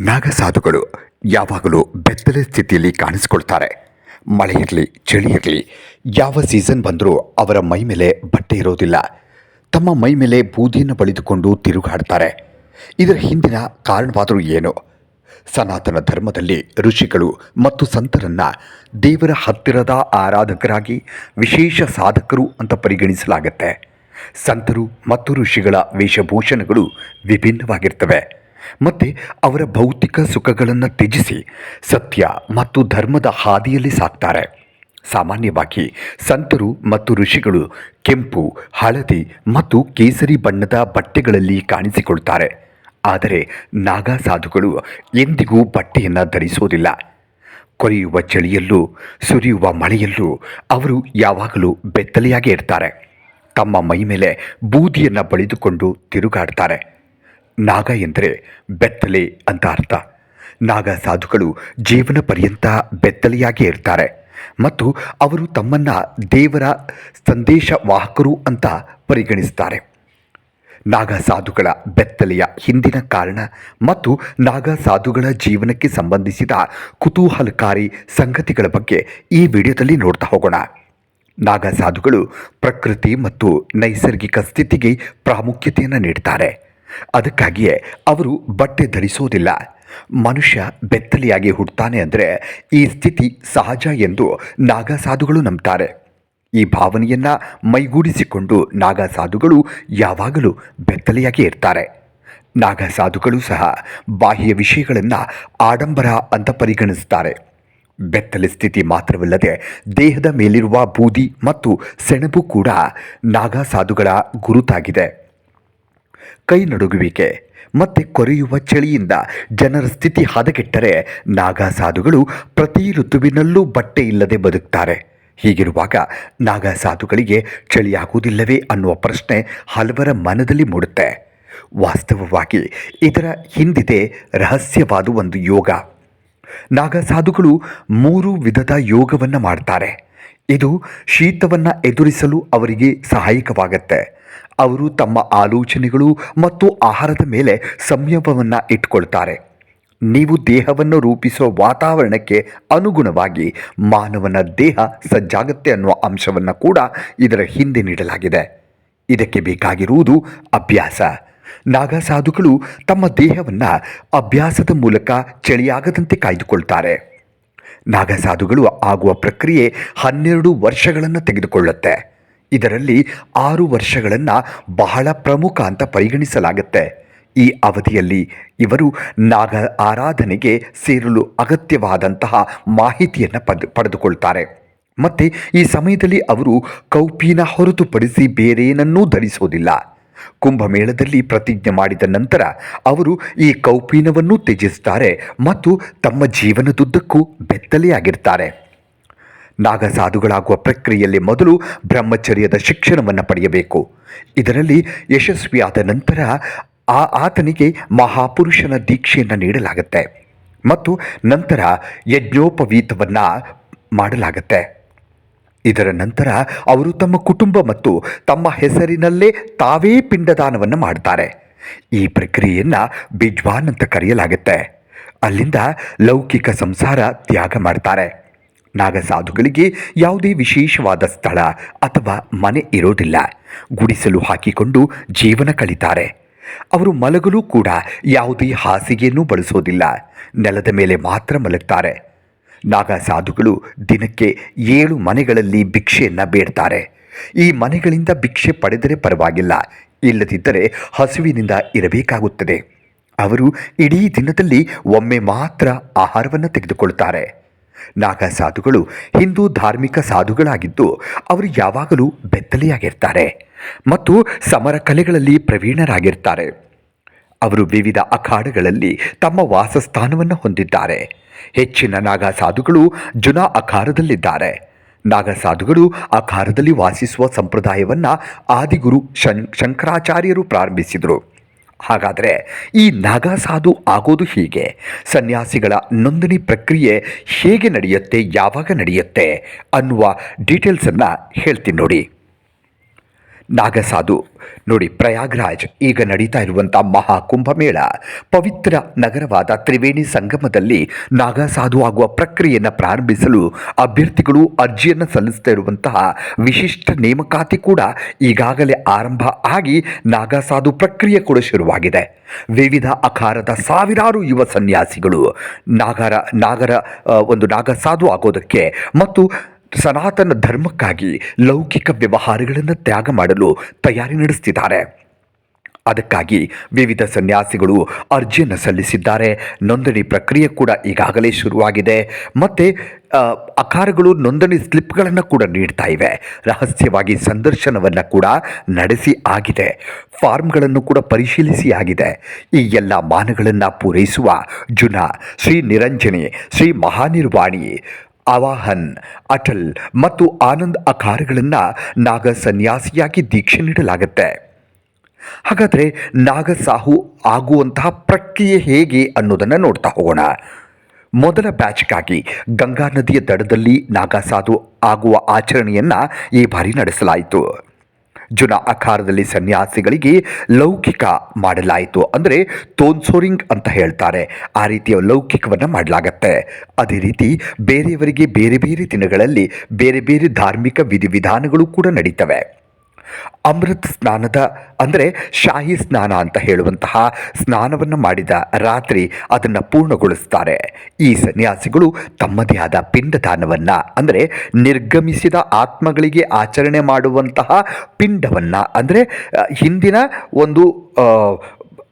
ನಾಗಸಾಧುಗಳು ಯಾವಾಗಲೂ ಬೆತ್ತಲೆ ಸ್ಥಿತಿಯಲ್ಲಿ ಕಾಣಿಸಿಕೊಳ್ತಾರೆ. ಮಳೆ ಇರಲಿ, ಚಳಿ ಇರಲಿ, ಯಾವ ಸೀಸನ್ ಬಂದರೂ ಅವರ ಮೈ ಮೇಲೆ ಬಟ್ಟೆ ಇರೋದಿಲ್ಲ. ತಮ್ಮ ಮೈ ಮೇಲೆ ಬೂದಿಯನ್ನು ಬಳಿದುಕೊಂಡು ತಿರುಗಾಡ್ತಾರೆ. ಇದರ ಹಿಂದಿನ ಕಾರಣವಾದರೂ ಏನು? ಸನಾತನ ಧರ್ಮದಲ್ಲಿ ಋಷಿಗಳು ಮತ್ತು ಸಂತರನ್ನ ದೇವರ ಹತ್ತಿರದ ಆರಾಧಕರಾಗಿ ವಿಶೇಷ ಸಾಧಕರು ಅಂತ ಪರಿಗಣಿಸಲಾಗುತ್ತೆ. ಸಂತರು ಮತ್ತು ಋಷಿಗಳ ವೇಷಭೂಷಣಗಳು ವಿಭಿನ್ನವಾಗಿರ್ತವೆ. ಮತ್ತು ಅವರ ಭೌತಿಕ ಸುಖಗಳನ್ನು ತ್ಯಜಿಸಿ ಸತ್ಯ ಮತ್ತು ಧರ್ಮದ ಹಾದಿಯಲ್ಲಿ ಸಾಕ್ತಾರೆ. ಸಾಮಾನ್ಯವಾಗಿ ಸಂತರು ಮತ್ತು ಋಷಿಗಳು ಕೆಂಪು, ಹಳದಿ ಮತ್ತು ಕೇಸರಿ ಬಣ್ಣದ ಬಟ್ಟೆಗಳಲ್ಲಿ ಕಾಣಿಸಿಕೊಳ್ತಾರೆ. ಆದರೆ ನಾಗಾ ಸಾಧುಗಳು ಎಂದಿಗೂ ಬಟ್ಟೆಯನ್ನು ಧರಿಸೋದಿಲ್ಲ. ಕೊರೆಯುವ ಚಳಿಯಲ್ಲೂ ಸುರಿಯುವ ಮಳೆಯಲ್ಲೂ ಅವರು ಯಾವಾಗಲೂ ಬೆತ್ತಲೆಯಾಗಿ ಇರ್ತಾರೆ. ತಮ್ಮ ಮೈ ಮೇಲೆ ಬೂದಿಯನ್ನು ಬಳಿದುಕೊಂಡು ತಿರುಗಾಡ್ತಾರೆ. ನಾಗ ಎಂದರೆ ಬೆತ್ತಲೆ ಅಂತ ಅರ್ಥ. ನಾಗ ಸಾಧುಗಳು ಜೀವನ ಪರ್ಯಂತ ಬೆತ್ತಲೆಯಾಗಿ ಇರ್ತಾರೆ. ಮತ್ತು ಅವರು ತಮ್ಮನ್ನು ದೇವರ ಸಂದೇಶ ವಾಹಕರು ಅಂತ ಪರಿಗಣಿಸ್ತಾರೆ. ನಾಗ ಸಾಧುಗಳ ಬೆತ್ತಲೆಯ ಹಿಂದಿನ ಕಾರಣ ಮತ್ತು ನಾಗ ಸಾಧುಗಳ ಜೀವನಕ್ಕೆ ಸಂಬಂಧಿಸಿದ ಕುತೂಹಲಕಾರಿ ಸಂಗತಿಗಳ ಬಗ್ಗೆ ಈ ವಿಡಿಯೋದಲ್ಲಿ ನೋಡ್ತಾ ಹೋಗೋಣ. ನಾಗ ಸಾಧುಗಳು ಪ್ರಕೃತಿ ಮತ್ತು ನೈಸರ್ಗಿಕ ಸ್ಥಿತಿಗೆ ಪ್ರಾಮುಖ್ಯತೆಯನ್ನು ನೀಡ್ತಾರೆ. ಅದಕ್ಕಾಗಿಯೇ ಅವರು ಬಟ್ಟೆ ಧರಿಸೋದಿಲ್ಲ ಮನುಷ್ಯ ಬೆತ್ತಲೆಯಾಗಿ ಹುಟ್ಟುತ್ತಾನೆ ಅಂದರೆ ಈ ಸ್ಥಿತಿ ಸಹಜ ಎಂದು ನಾಗಸಾಧುಗಳು ನಂಬ್ತಾರೆ. ಈ ಭಾವನೆಯನ್ನ ಮೈಗೂಡಿಸಿಕೊಂಡು ನಾಗಸಾಧುಗಳು ಯಾವಾಗಲೂ ಬೆತ್ತಲೆಯಾಗಿ ಇರ್ತಾರೆ. ನಾಗಸಾಧುಗಳು ಸಹ ಬಾಹ್ಯ ವಿಷಯಗಳನ್ನು ಆಡಂಬರ ಅಂತ ಪರಿಗಣಿಸ್ತಾರೆ. ಬೆತ್ತಲೆ ಸ್ಥಿತಿ ಮಾತ್ರವಲ್ಲದೆ ದೇಹದ ಮೇಲಿರುವ ಬೂದಿ ಮತ್ತು ಸೆಣಬು ಕೂಡ ನಾಗಸಾಧುಗಳ ಗುರುತಾಗಿದೆ. ಕೈ ನಡುಗುವಿಕೆ ಮತ್ತೆ ಕೊರೆಯುವ ಚಳಿಯಿಂದ ಜನರ ಸ್ಥಿತಿ ಹದಗೆಟ್ಟರೆ ನಾಗಾ ಸಾಧುಗಳು ಪ್ರತಿ ಋತುವಿನಲ್ಲೂ ಬಟ್ಟೆ ಇಲ್ಲದೆ ಬದುಕ್ತಾರೆ. ಹೀಗಿರುವಾಗ ನಾಗಾ ಸಾಧುಗಳಿಗೆ ಚಳಿಯಾಗುವುದಿಲ್ಲವೇ ಅನ್ನುವ ಪ್ರಶ್ನೆ ಹಲವರ ಮನದಲ್ಲಿ ಮೂಡುತ್ತೆ. ವಾಸ್ತವವಾಗಿ ಇದರ ಹಿಂದಿದೆ ರಹಸ್ಯವಾದ ಒಂದು ಯೋಗ. ನಾಗಾ ಸಾಧುಗಳು ಮೂರು ವಿಧದ ಯೋಗವನ್ನು ಮಾಡ್ತಾರೆ. ಇದು ಶೀತವನ್ನು ಎದುರಿಸಲು ಅವರಿಗೆ ಸಹಾಯಕವಾಗತ್ತೆ. ಅವರು ತಮ್ಮ ಆಲೋಚನೆಗಳು ಮತ್ತು ಆಹಾರದ ಮೇಲೆ ಸಂಯಮವನ್ನು ಇಟ್ಕೊಳ್ತಾರೆ. ನೀವು ದೇಹವನ್ನು ರೂಪಿಸುವ ವಾತಾವರಣಕ್ಕೆ ಅನುಗುಣವಾಗಿ ಮಾನವನ ದೇಹ ಸಜ್ಜಾಗತ್ತೆ ಅನ್ನುವ ಅಂಶವನ್ನು ಕೂಡ ಇದರ ಹಿಂದೆ ನೀಡಲಾಗಿದೆ. ಇದಕ್ಕೆ ಬೇಕಾಗಿರುವುದು ಅಭ್ಯಾಸ. ನಾಗಸಾಧುಗಳು ತಮ್ಮ ದೇಹವನ್ನು ಅಭ್ಯಾಸದ ಮೂಲಕ ಚಳಿಯಾಗದಂತೆ ಕಾಯ್ದುಕೊಳ್ತಾರೆ. ನಾಗ ಸಾಧುಗಳು ಆಗುವ ಪ್ರಕ್ರಿಯೆ ಹನ್ನೆರಡು ವರ್ಷಗಳನ್ನು ತೆಗೆದುಕೊಳ್ಳುತ್ತೆ. ಇದರಲ್ಲಿ ಆರು ವರ್ಷಗಳನ್ನು ಬಹಳ ಪ್ರಮುಖ ಅಂತ ಪರಿಗಣಿಸಲಾಗುತ್ತೆ. ಈ ಅವಧಿಯಲ್ಲಿ ಇವರು ನಾಗ ಆರಾಧನೆಗೆ ಸೇರಲು ಅಗತ್ಯವಾದಂತಹ ಮಾಹಿತಿಯನ್ನು ಪದ್, ಪಡೆದುಕೊಳ್ತಾರೆ. ಮತ್ತು ಈ ಸಮಯದಲ್ಲಿ ಅವರು ಕೌಪಿನ ಹೊರತುಪಡಿಸಿ ಬೇರೇನನ್ನೂ ಧರಿಸೋದಿಲ್ಲ. ಕುಂಭಮೇಳದಲ್ಲಿ ಪ್ರತಿಜ್ಞೆ ಮಾಡಿದ ನಂತರ ಅವರು ಈ ಕೌಪೀನವನ್ನು ತ್ಯಜಿಸ್ತಾರೆ ಮತ್ತು ತಮ್ಮ ಜೀವನದುದ್ದಕ್ಕೂ ಬೆತ್ತಲೆಯಾಗಿರ್ತಾರೆ. ನಾಗ ಸಾಧುಗಳಾಗುವ ಪ್ರಕ್ರಿಯೆಯಲ್ಲಿ ಮೊದಲು ಬ್ರಹ್ಮಚರ್ಯದ ಶಿಕ್ಷಣವನ್ನು ಪಡೆಯಬೇಕು. ಇದರಲ್ಲಿ ಯಶಸ್ವಿಯಾದ ನಂತರ ಆ ಆತನಿಗೆ ಮಹಾಪುರುಷನ ದೀಕ್ಷೆಯನ್ನು ನೀಡಲಾಗುತ್ತೆ ಮತ್ತು ನಂತರ ಯಜ್ಞೋಪವೀತವನ್ನು ಮಾಡಲಾಗುತ್ತೆ. ಇದರ ನಂತರ ಅವರು ತಮ್ಮ ಕುಟುಂಬ ಮತ್ತು ತಮ್ಮ ಹೆಸರಿನಲ್ಲೇ ತಾವೇ ಪಿಂಡದಾನವನ್ನು ಮಾಡ್ತಾರೆ ಈ ಪ್ರಕ್ರಿಯೆಯನ್ನು ಬಿಜ್ವಾನ್ ಅಂತ ಕರೆಯಲಾಗುತ್ತೆ. ಅಲ್ಲಿಂದ ಲೌಕಿಕ ಸಂಸಾರ ತ್ಯಾಗ ಮಾಡ್ತಾರೆ. ನಾಗಸಾಧುಗಳಿಗೆ ಯಾವುದೇ ವಿಶೇಷವಾದ ಸ್ಥಳ ಅಥವಾ ಮನೆ ಇರೋದಿಲ್ಲ. ಗುಡಿಸಲು ಹಾಕಿಕೊಂಡು ಜೀವನ ಕಳೀತಾರೆ. ಅವರು ಮಲಗಲು ಕೂಡ ಯಾವುದೇ ಹಾಸಿಗೆಯನ್ನು ಬಳಸೋದಿಲ್ಲ. ನೆಲದ ಮೇಲೆ ಮಾತ್ರ ಮಲಗ್ತಾರೆ. ನಾಗ ಸಾಧುಗಳು ದಿನಕ್ಕೆ ಏಳು ಮನೆಗಳಲ್ಲಿ ಭಿಕ್ಷೆಯನ್ನು ಬೇಡ್ತಾರೆ. ಈ ಮನೆಗಳಿಂದ ಭಿಕ್ಷೆ ಪಡೆದರೆ ಪರವಾಗಿಲ್ಲ. ಇಲ್ಲದಿದ್ದರೆ ಹಸುವಿನಿಂದ ಇರಬೇಕಾಗುತ್ತದೆ. ಅವರು ಇಡೀ ದಿನದಲ್ಲಿ ಒಮ್ಮೆ ಮಾತ್ರ ಆಹಾರವನ್ನು ತೆಗೆದುಕೊಳ್ತಾರೆ. ನಾಗ ಸಾಧುಗಳು ಹಿಂದೂ ಧಾರ್ಮಿಕ ಸಾಧುಗಳಾಗಿದ್ದು ಅವರು ಯಾವಾಗಲೂ ಬೆತ್ತಲೆಯಾಗಿರ್ತಾರೆ ಮತ್ತು ಸಮರ ಕಲೆಗಳಲ್ಲಿ ಪ್ರವೀಣರಾಗಿರ್ತಾರೆ. ಅವರು ವಿವಿಧ ಅಖಾಡಗಳಲ್ಲಿ ತಮ್ಮ ವಾಸಸ್ಥಾನವನ್ನು ಹೊಂದಿದ್ದಾರೆ. ಹೆಚ್ಚಿನ ನಾಗ ಸಾಧುಗಳು ಜುನಾ ಅಖಾರದಲ್ಲಿದ್ದಾರೆ ನಾಗ ಸಾಧುಗಳು ಅಖಾರದಲ್ಲಿ ವಾಸಿಸುವ ಸಂಪ್ರದಾಯವನ್ನು ಆದಿಗುರು ಶಂ ಶಂಕರಾಚಾರ್ಯರು ಪ್ರಾರಂಭಿಸಿದರು. ಹಾಗಾದರೆ ಈ ನಾಗಾ ಸಾಧು ಆಗೋದು ಹೀಗೆ. ಸನ್ಯಾಸಿಗಳ ನೋಂದಣಿ ಪ್ರಕ್ರಿಯೆ ಹೇಗೆ ನಡೆಯುತ್ತೆ, ಯಾವಾಗ ನಡೆಯುತ್ತೆ ಅನ್ನುವ ಡೀಟೇಲ್ಸನ್ನು ಹೇಳ್ತೀನಿ ನೋಡಿ. ನಾಗಸಾಧು. ನೋಡಿ, ಪ್ರಯಾಗ್ರಾಜ್ ಈಗ ನಡೀತಾ ಇರುವಂಥ ಮಹಾಕುಂಭಮೇಳ ಪವಿತ್ರ ನಗರವಾದ ತ್ರಿವೇಣಿ ಸಂಗಮದಲ್ಲಿ ನಾಗಸಾಧು ಆಗುವ ಪ್ರಕ್ರಿಯೆಯನ್ನು ಪ್ರಾರಂಭಿಸಲು ಅಭ್ಯರ್ಥಿಗಳು ಅರ್ಜಿಯನ್ನು ಸಲ್ಲಿಸ್ತಾ ಇರುವಂತಹ ವಿಶಿಷ್ಟ ನೇಮಕಾತಿ ಕೂಡ ಈಗಾಗಲೇ ಆರಂಭ ಆಗಿ ನಾಗಸಾಧು ಪ್ರಕ್ರಿಯೆ ಕೂಡ ಶುರುವಾಗಿದೆ. ವಿವಿಧ ಅಖಾರದ ಸಾವಿರಾರು ಯುವ ಸನ್ಯಾಸಿಗಳು ನಾಗರ ನಾಗರ ಒಂದು ನಾಗಸಾಧು ಆಗೋದಕ್ಕೆ ಮತ್ತು ಸನಾತನ ಧರ್ಮಕ್ಕಾಗಿ ಲೌಕಿಕ ವ್ಯವಹಾರಗಳನ್ನು ತ್ಯಾಗ ಮಾಡಲು ತಯಾರಿ ನಡೆಸ್ತಿದ್ದಾರೆ. ಅದಕ್ಕಾಗಿ ವಿವಿಧ ಸನ್ಯಾಸಿಗಳು ಅರ್ಜಿಯನ್ನು ಸಲ್ಲಿಸಿದ್ದಾರೆ. ನೋಂದಣಿ ಪ್ರಕ್ರಿಯೆ ಕೂಡ ಈಗಾಗಲೇ ಶುರುವಾಗಿದೆ. ಮತ್ತು ಅಕಾರಗಳು ನೋಂದಣಿ ಸ್ಲಿಪ್ಗಳನ್ನು ಕೂಡ ನೀಡ್ತಾ ಇವೆ. ರಹಸ್ಯವಾಗಿ ಸಂದರ್ಶನವನ್ನು ಕೂಡ ನಡೆಸಿ ಆಗಿದೆ. ಫಾರ್ಮ್ಗಳನ್ನು ಕೂಡ ಪರಿಶೀಲಿಸಿ ಆಗಿದೆ. ಈ ಎಲ್ಲ ಮಾನಗಳನ್ನು ಪೂರೈಸುವ ಜುನ ಶ್ರೀ ನಿರಂಜನಿ, ಶ್ರೀ ಮಹಾನಿರ್ವಾಣಿ ಅವಾಹನ್ ಅಟಲ್ ಮತ್ತು ಆನಂದ್ ಅಖಾರಗಳನ್ನು ನಾಗ ಸನ್ಯಾಸಿಯಾಗಿ ದೀಕ್ಷೆ ನೀಡಲಾಗುತ್ತೆ. ಹಾಗಾದರೆ ನಾಗಸಾಹು ಆಗುವಂತಹ ಪ್ರಕ್ರಿಯೆ ಹೇಗೆ ಅನ್ನೋದನ್ನು ನೋಡ್ತಾ ಹೋಗೋಣ. ಮೊದಲ ಬ್ಯಾಚ್ಗಾಗಿ ಗಂಗಾ ನದಿಯ ದಡದಲ್ಲಿ ನಾಗಸಾಧು ಆಗುವ ಆಚರಣೆಯನ್ನು ಈ ಬಾರಿ ನಡೆಸಲಾಯಿತು. ಜುನ ಅಖಾರದಲ್ಲಿ ಸನ್ಯಾಸಿಗಳಿಗೆ ಲೌಕಿಕ ಮಾಡಲಾಯಿತು. ಅಂದರೆ ತೋನ್ಸೋರಿಂಗ್ ಅಂತ ಹೇಳ್ತಾರೆ. ಆ ರೀತಿಯ ಲೌಕಿಕವನ್ನು ಮಾಡಲಾಗತ್ತೆ. ಅದೇ ರೀತಿ ಬೇರೆಯವರಿಗೆ ಬೇರೆ ಬೇರೆ ದಿನಗಳಲ್ಲಿ ಬೇರೆ ಬೇರೆ ಧಾರ್ಮಿಕ ವಿಧಿವಿಧಾನಗಳು ಕೂಡ ನಡೀತವೆ. ಅಮೃತ್ ಸ್ನಾನದ, ಅಂದರೆ ಶಾಹಿ ಸ್ನಾನ ಅಂತ ಹೇಳುವಂತಹ ಸ್ನಾನವನ್ನು ಮಾಡಿದ ರಾತ್ರಿ ಅದನ್ನು ಪೂರ್ಣಗೊಳಿಸ್ತಾರೆ. ಈ ಸನ್ಯಾಸಿಗಳು ತಮ್ಮದೇ ಆದ ಪಿಂಡದಾನವನ್ನು, ಅಂದರೆ ನಿರ್ಗಮಿಸಿದ ಆತ್ಮಗಳಿಗೆ ಆಚರಣೆ ಮಾಡುವಂತಹ ಪಿಂಡವನ್ನು, ಅಂದರೆ ಹಿಂದಿನ ಒಂದು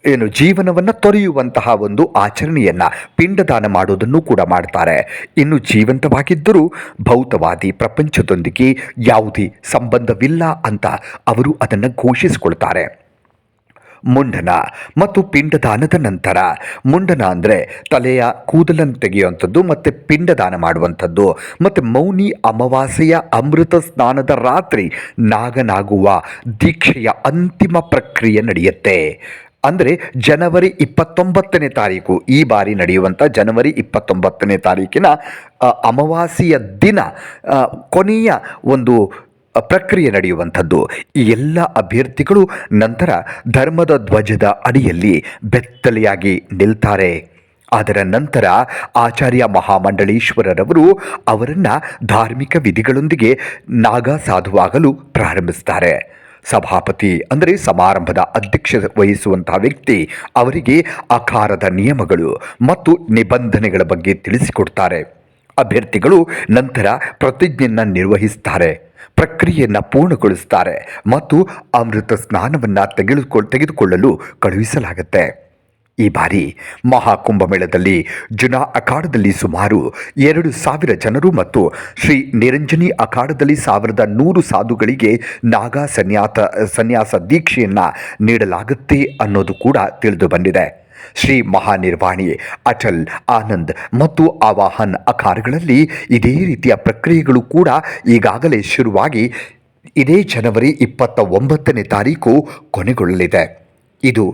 ಏನು ಜೀವನವನ್ನು ತೊರೆಯುವಂತಹ ಒಂದು ಆಚರಣೆಯನ್ನು ಪಿಂಡದಾನ ಮಾಡೋದನ್ನು ಕೂಡ ಮಾಡ್ತಾರೆ. ಇನ್ನು ಜೀವಂತವಾಗಿದ್ದರೂ ಭೌತವಾದಿ ಪ್ರಪಂಚದೊಂದಿಗೆ ಯಾವುದೇ ಸಂಬಂಧವಿಲ್ಲ ಅಂತ ಅವರು ಅದನ್ನು ಘೋಷಿಸಿಕೊಳ್ತಾರೆ. ಮುಂಡನ ಮತ್ತು ಪಿಂಡದಾನದ ನಂತರ, ಮುಂಡನ ಅಂದರೆ ತಲೆಯ ಕೂದಲನ್ನು ತೆಗೆಯುವಂಥದ್ದು ಮತ್ತು ಪಿಂಡದಾನ ಮಾಡುವಂಥದ್ದು, ಮತ್ತು ಮೌನಿ ಅಮಾವಾಸ್ಯೆಯ ಅಮೃತ ಸ್ನಾನದ ರಾತ್ರಿ ನಾಗನಾಗುವ ದೀಕ್ಷೆಯ ಅಂತಿಮ ಪ್ರಕ್ರಿಯೆ ನಡೆಯುತ್ತೆ. ಅಂದರೆ ಜನವರಿ ಇಪ್ಪತ್ತೊಂಬತ್ತನೇ ತಾರೀಕು ಈ ಬಾರಿ ನಡೆಯುವಂಥ ಜನವರಿ ಇಪ್ಪತ್ತೊಂಬತ್ತನೇ ತಾರೀಕಿನ ಅಮಾವಾಸ್ಯೆಯ ದಿನ ಕೊನೆಯ ಒಂದು ಪ್ರಕ್ರಿಯೆ ನಡೆಯುವಂಥದ್ದು. ಈ ಎಲ್ಲ ಅಭ್ಯರ್ಥಿಗಳು ನಂತರ ಧರ್ಮದ ಧ್ವಜದ ಅಡಿಯಲ್ಲಿ ಬೆತ್ತಲೆಯಾಗಿ ನಿಲ್ತಾರೆ. ಅದರ ನಂತರ ಆಚಾರ್ಯ ಮಹಾಮಂಡಳೀಶ್ವರರವರು ಅವರನ್ನು ಧಾರ್ಮಿಕ ವಿಧಿಗಳೊಂದಿಗೆ ನಾಗ ಸಾಧುವಾಗಲು ಪ್ರಾರಂಭಿಸ್ತಾರೆ. ಸಭಾಪತಿ, ಅಂದರೆ ಸಮಾರಂಭದ ಅಧ್ಯಕ್ಷ ವಹಿಸುವಂತಹ ವ್ಯಕ್ತಿ ಅವರಿಗೆ ಆಕಾರದ ನಿಯಮಗಳು ಮತ್ತು ನಿಬಂಧನೆಗಳ ಬಗ್ಗೆ ತಿಳಿಸಿಕೊಡ್ತಾರೆ. ಅಭ್ಯರ್ಥಿಗಳು ನಂತರ ಪ್ರತಿಜ್ಞೆಯನ್ನು ನಿರ್ವಹಿಸ್ತಾರೆ, ಪ್ರಕ್ರಿಯೆಯನ್ನು ಪೂರ್ಣಗೊಳಿಸ್ತಾರೆ ಮತ್ತು ಅಮೃತ ಸ್ನಾನವನ್ನು ತೆಗೆದುಕೊಳ್ಳ ತೆಗೆದುಕೊಳ್ಳಲು ಕಳುಹಿಸಲಾಗುತ್ತೆ. ಈ ಬಾರಿ ಮಹಾಕುಂಭಮೇಳದಲ್ಲಿ ಜುನಾ ಅಖಾಡದಲ್ಲಿ ಸುಮಾರು ಎರಡು ಸಾವಿರ ಜನರು ಮತ್ತು ಶ್ರೀ ನಿರಂಜನಿ ಅಖಾಡದಲ್ಲಿ ಸಾವಿರದ ನೂರು ಸಾಧುಗಳಿಗೆ ನಾಗಾ ಸನ್ಯಾಸ ಸನ್ಯಾಸ ದೀಕ್ಷೆಯನ್ನು ನೀಡಲಾಗುತ್ತೆ ಅನ್ನೋದು ಕೂಡ ತಿಳಿದು ಬಂದಿದೆ. ಶ್ರೀ ಮಹಾನಿರ್ವಾಣಿ ಅಟಲ್ ಆನಂದ್ ಮತ್ತು ಆವಾಹನ್ ಅಖಾರಗಳಲ್ಲಿ ಇದೇ ರೀತಿಯ ಪ್ರಕ್ರಿಯೆಗಳು ಕೂಡ ಈಗಾಗಲೇ ಶುರುವಾಗಿ ಇದೇ ಜನವರಿ ಇಪ್ಪತ್ತ ಒಂಬತ್ತನೇ ತಾರೀಕು ಕೊನೆಗೊಳ್ಳಲಿದೆ. ಇದು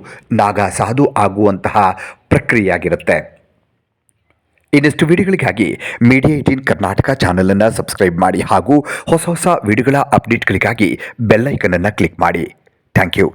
ನಾಗಾ ಸಾಧು ಆಗುವಂತಹ ಪ್ರಕ್ರಿಯೆಯಾಗಿರುತ್ತೆ. ಇನ್ನಷ್ಟು ವಿಡಿಯೋಗಳಿಗಾಗಿ ಮೀಡಿಯಾ ಏಟೀನ್ ಕರ್ನಾಟಕ ಚಾನಲನ್ನು ಸಬ್ಸ್ಕ್ರೈಬ್ ಮಾಡಿ ಹಾಗೂ ಹೊಸ ಹೊಸ ವಿಡಿಯೋಗಳ ಅಪ್ಡೇಟ್ಗಳಿಗಾಗಿ ಬೆಲ್ಲೈಕನನ್ನು ಕ್ಲಿಕ್ ಮಾಡಿ. Thank you.